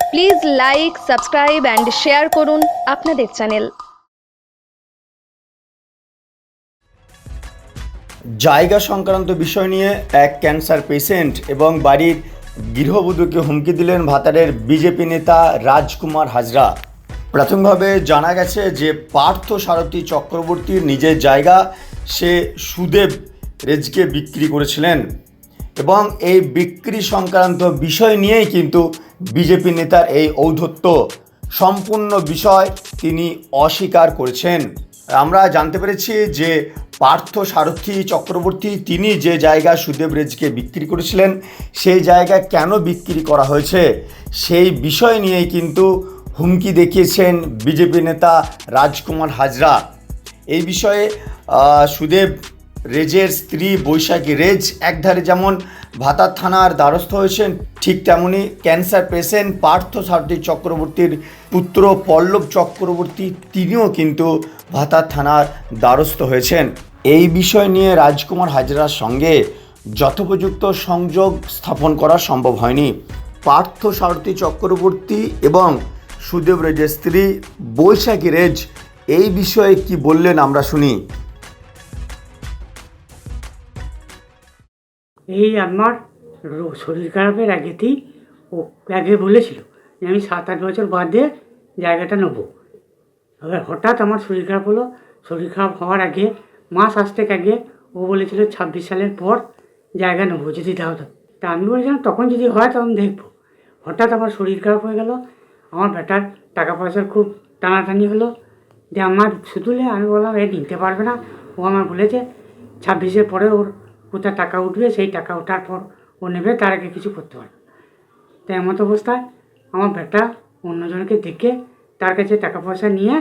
Please like subscribe and share করুন আপনাদের channel জায়গা সংক্রান্ত বিষয় নিয়ে এক ক্যান্সার পেশেন্ট এবং বাড়ির গৃহবধূকে হুমকি দিলেন ভাতারের বিজেপি নেতা রাজকুমার হাজরা। প্রাথমিকভাবে জানা গেছে যে পার্থ সারথী চক্রবর্তীর নিজের জায়গা সে সুদেব রেজকে বিক্রি করেছিলেন। এবং এই বিক্রি সংক্রান্ত বিষয় নিয়েই কিন্তু বিজেপি নেতার এই ঔদ্ধত্য সম্পূর্ণ বিষয় তিনি অস্বীকার করেছেন। আমরা জানতে পেরেছি যে পার্থ সারথী চক্রবর্তী তিনি যে জায়গা সুদেব রেজকে বিক্রি করেছিলেন, সেই জায়গা কেন বিক্রি করা হয়েছে? সেই বিষয় নিয়েই কিন্তু হুমকি দেখিয়েছেন বিজেপি নেতা রাজকুমার হাজরা। এই বিষয়ে সুদেব রেজের স্ত্রী বৈশাখী রেজ একধারে যেমন ভাতার থানার দ্বারস্থ হয়েছেন, ঠিক তেমনি ক্যান্সার পেশেন্ট পার্থ সারথী চক্রবর্তীর পুত্র পল্লব চক্রবর্তী, তিনিও কিন্তু ভাতার থানার দ্বারস্থ হয়েছেন। এই বিষয় নিয়ে রাজকুমার হাজরার সঙ্গে যথোপযুক্ত সংযোগ স্থাপন করা সম্ভব হয়নি। পার্থ সারথী চক্রবর্তী এবং সুদেব রেজের স্ত্রী বৈশাখী রেজ এই বিষয়ে কি বললেন আমরা শুনি। এই আমার শরীর খারাপের আগেতেই ও আগে বলেছিল যে আমি সাত আট বছর বাদে জায়গাটা নেব। এবার হঠাৎ আমার শরীর খারাপ হলো। শরীর খারাপ হওয়ার আগে, মাস আসতে আগে ও বলেছিল ছাব্বিশ সালের পর জায়গা নেব যদি দাও তা। আমি বলেছিলাম, তখন যদি হয় তখন দেখব। হঠাৎ আমার শরীর খারাপ হয়ে গেল। আমার বেটার টাকা পয়সার খুব টানাটানি হলো। যে আমার শুধুলে আমি বললাম, এ নিতে পারবে না। ও আমার বলেছে, ছাব্বিশের পরে ওর কোথায় টাকা উঠবে সেই টাকা ওঠার পর ও নেবে তার আগে কিছু করতে পারবে তো এমত অবস্থায় আমার বেটা অন্যজনকে দেখে তার কাছে টাকা পয়সা নিয়ে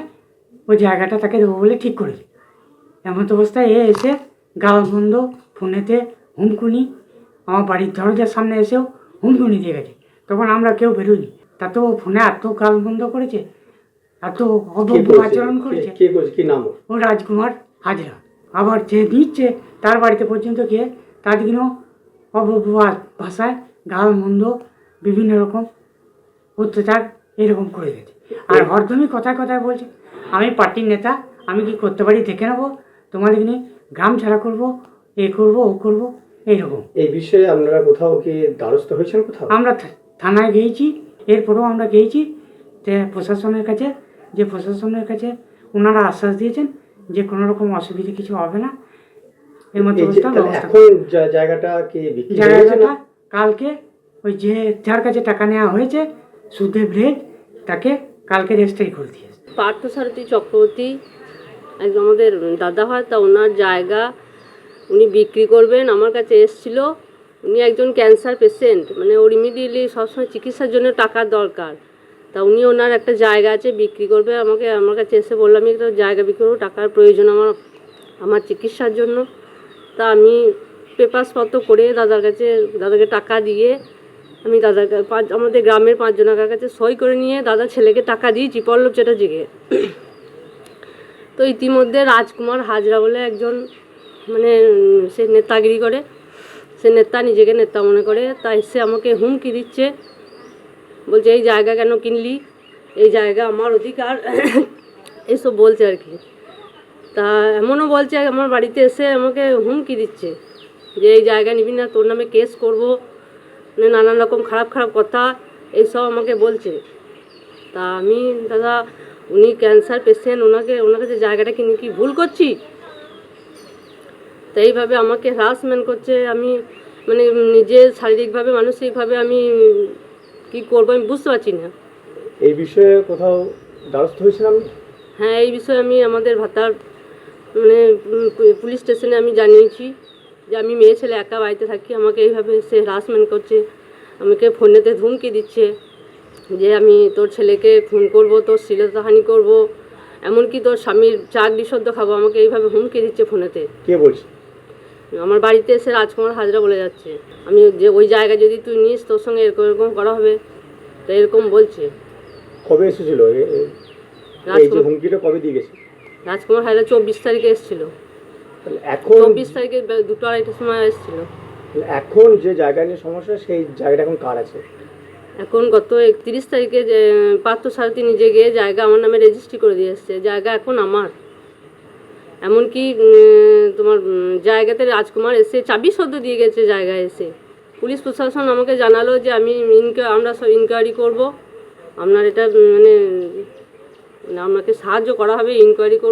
ওই জায়গাটা তাকে দেবো বলে ঠিক করেছে এমত অবস্থায় এ এসে গাল বন্ধ ফোনেতে হুমকুনি আমার বাড়ির দরজার সামনে এসেও হুমকুনি দিয়ে গেছে। তখন আমরা কেউ বেরোইনি। তা তো ও ফোনে এত গাল বন্ধ করেছে এত অভব্য আচরণ করেছে। কে করেছে? কি নাম ও রাজকুমার হাজরা। আবার যে দিচ্ছে তার বাড়িতে পর্যন্ত গিয়ে তার দিনও অভব্য ভাষায় গাল মন্দ বিভিন্ন রকম অত্যাচার এরকম করে গেছে আর হরদমই কথায় কথায় বলছে আমি পার্টির নেতা আমি কি করতে পারি দেখে নেব? তোমাদের নিয়ে গ্রাম ছাড়া করব এ করব ও করব এইরকম। এই বিষয়ে আপনারা কোথাও কি দ্বারস্থ হয়েছেন কোথাও? আমরা থানায় গিয়েছি এরপরেও আমরা গিয়েছি যে প্রশাসনের কাছে যে প্রশাসনের কাছে ওনারা আশ্বাস দিয়েছেন যে কোনো রকম অসুবিধা কিছু হবে না। এর এখন জায়গাটা কি জায়গাটা কালকে ওই যে যার কাছে টাকা নেওয়া হয়েছে সুদেব রেড তাকে কালকে রেজিস্ট্রি করে দিয়েছে পার্থসারথী চক্রবর্তী একদম আমাদের দাদা হয় তা ওনার জায়গা উনি বিক্রি করবেন। আমার কাছে এসছিল উনি একজন ক্যান্সার পেশেন্ট মানে ওর ইমিডিয়েটলি সবসময় চিকিৎসার জন্য টাকার দরকার। তা উনি ওনার একটা জায়গা আছে বিক্রি করবে, আমাকে, আমার কাছে এসে বললাম আমি একটা জায়গা বিক্রি করব, টাকার প্রয়োজন আমার আমার চিকিৎসার জন্য। তা আমি পেপারসপত্র করে দাদার কাছে, দাদাকে টাকা দিয়ে আমি দাদার পাঁচ, আমাদের গ্রামের পাঁচজনের কাছে সই করে নিয়ে দাদা ছেলেকে টাকা দিয়েছি, পল্লব চ্যাটার্জিকে। তো ইতিমধ্যে রাজকুমার হাজরা বলে একজন মানে সে নেতাগিরি করে, সে নেতা নিজেকে নেতা মনে করে তাই সে আমাকে হুমকি দিচ্ছে। বলছে, এই জায়গা কেন কিনলি? এই জায়গা আমার অধিকার। এসব বলছে আর কি। তা এমনও বলছে, আমার বাড়িতে এসে আমাকে হুমকি দিচ্ছে যে, এই জায়গা নিবি না, তোর নামে কেস করব মানে নানান রকম খারাপ খারাপ কথা, এইসব আমাকে বলছে। তা আমি, দাদা, উনি ক্যান্সার পেশেন্ট ওনাকে ওনার কাছে জায়গাটা কিনে, কি ভুল করছি? তো এইভাবে আমাকে হ্রাসমেন্ট করছে। আমি মানে নিজে শারীরিকভাবে, মানসিকভাবে আমি কি করব আমি বুঝতে পারছি না। এই বিষয়ে কোথাও দ্বারস্থ আপনি হ্যাঁ এই বিষয়ে আমি আমাদের ভাতার মানে পুলিশ স্টেশনে আমি জানিয়েছি যে আমি মেয়ে ছেলে একা বাড়িতে থাকি আমাকে এইভাবে সে হ্রাসমেন্ট করছে আমাকে ফোনেতে ধুমকি দিচ্ছে যে আমি তোর ছেলেকে খুন করব তোর শ্লীলতাহানি করব এমনকি তোর স্বামীর চাকরি সদ্য খাব আমাকে এইভাবে হুমকি দিচ্ছে ফোনেতে। কে বলছে? আমার বাড়িতে এসে রাজকুমার হাজরা বলে যাচ্ছে আমি যে ওই জায়গা যদি তুই নিস তোর সঙ্গে এরকম এরকম করা হবে। তো এরকম বলছে। কবে এসেছিল? এই যে হুমকিটা কবে দিয়ে গেছে? রাজকুমার হাজরা চব্বিশ তারিখে এসেছিল। এখন চব্বিশ তারিখে দুটো আড়াইটার সময় এসেছিল। এখন যে জায়গা নিয়ে সমস্যা সেই জায়গাটা এখন কার আছে? এখন গত একত্রিশ তারিখে যে পার্থ সারথী নিজে গিয়ে জায়গা আমার নামে রেজিস্ট্রি করে দিয়ে এসছে। জায়গা এখন আমার। এমনকি তোমার জায়গাতে রাজকুমার এসে চাবি সদ্য দিয়ে গেছে জায়গায় এসে। পুলিশ প্রশাসন আমাকে জানালো যে আমি ইনকোয়া আমরা সব ইনকোয়ারি করব। আপনার এটা মানে মানে আপনাকে সাহায্য করা হবে ইনকোয়ারি করব।